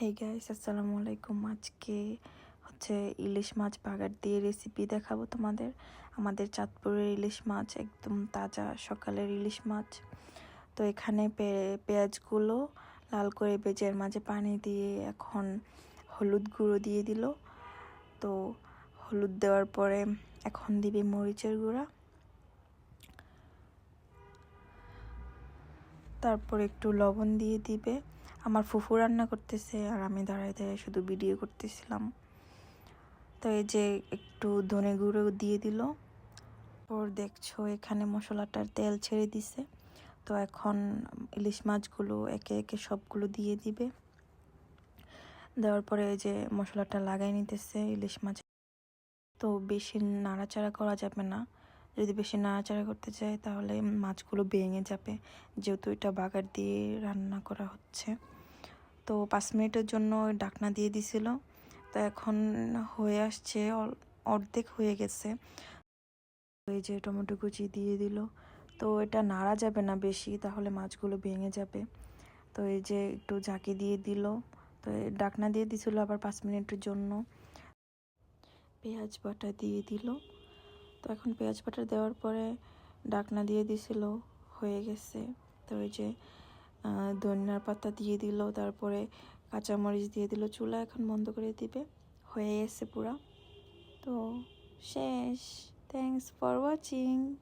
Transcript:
Hey guys আসসালামু আলাইকুম। আজকে হচ্ছে ইলিশ মাছ বাগার দিয়ে রেসিপি দেখাবো তোমাদের। আমাদের চাঁদপুরের ইলিশ মাছ একদম তাজা সকালের ইলিশ মাছ। তো এখানে পেঁয়াজগুলো লাল করে বেজের মাঝে পানি দিয়ে এখন হলুদ গুঁড়ো দিয়ে দিল। তো হলুদ দেওয়ার পরে এখন দিবে মরিচের গুঁড়া। তারপর একটু লবণ দিয়ে দিবে। আমার ফুফু রান্না করতেছে আর আমি দাঁড়ায় দাঁড়ায় শুধু ভিডিও করতেছিলাম। তো এই যে একটু ধনে গুঁড়ো দিয়ে দিল। ওর দেখছ এখানে মশলাটার তেল ছেড়ে দিছে। তো এখন ইলিশ মাছগুলো একে একে সবগুলো দিয়ে দিবে। দেওয়ার পরে এই যে মশলাটা লাগাই নিতেছে ইলিশ মাছ। তো বেশি নাড়াচাড়া করা যাবে না। যদি বেশি নাড়াচাড়া করতে চাই তাহলে মাছগুলো ভেঙে যাবে। যেহেতু এটা বাগার দিয়ে রান্না করা হচ্ছে। তো পাঁচ মিনিটের জন্য ডাকনা দিয়ে দিছিল। তো এখন হয়ে আসছে অর্ধেক হয়ে গেছে। এই যে টমেটো কুচি দিয়ে দিল। তো এটা নাড়া যাবে না বেশি, তাহলে মাছগুলো ভেঙে যাবে। তো এই যে একটু ঝাঁকি দিয়ে দিল। তো ডাকনা দিয়ে দিছিল আবার পাঁচ মিনিটের জন্য। পেঁয়াজ বাটা দিয়ে দিল। তো এখন পেঁয়াজ বাটা দেওয়ার পরে ডাকনা দিয়ে দিছিল। হয়ে গেছে। তো ওই যে ধনিয়ার পাতা দিয়ে দিল, তারপরে কাঁচামরিচ দিয়ে দিল, চুলা এখন বন্ধ করে দিবে। হয়ে গেছে পুরা। তো শেষ। Thanks for watching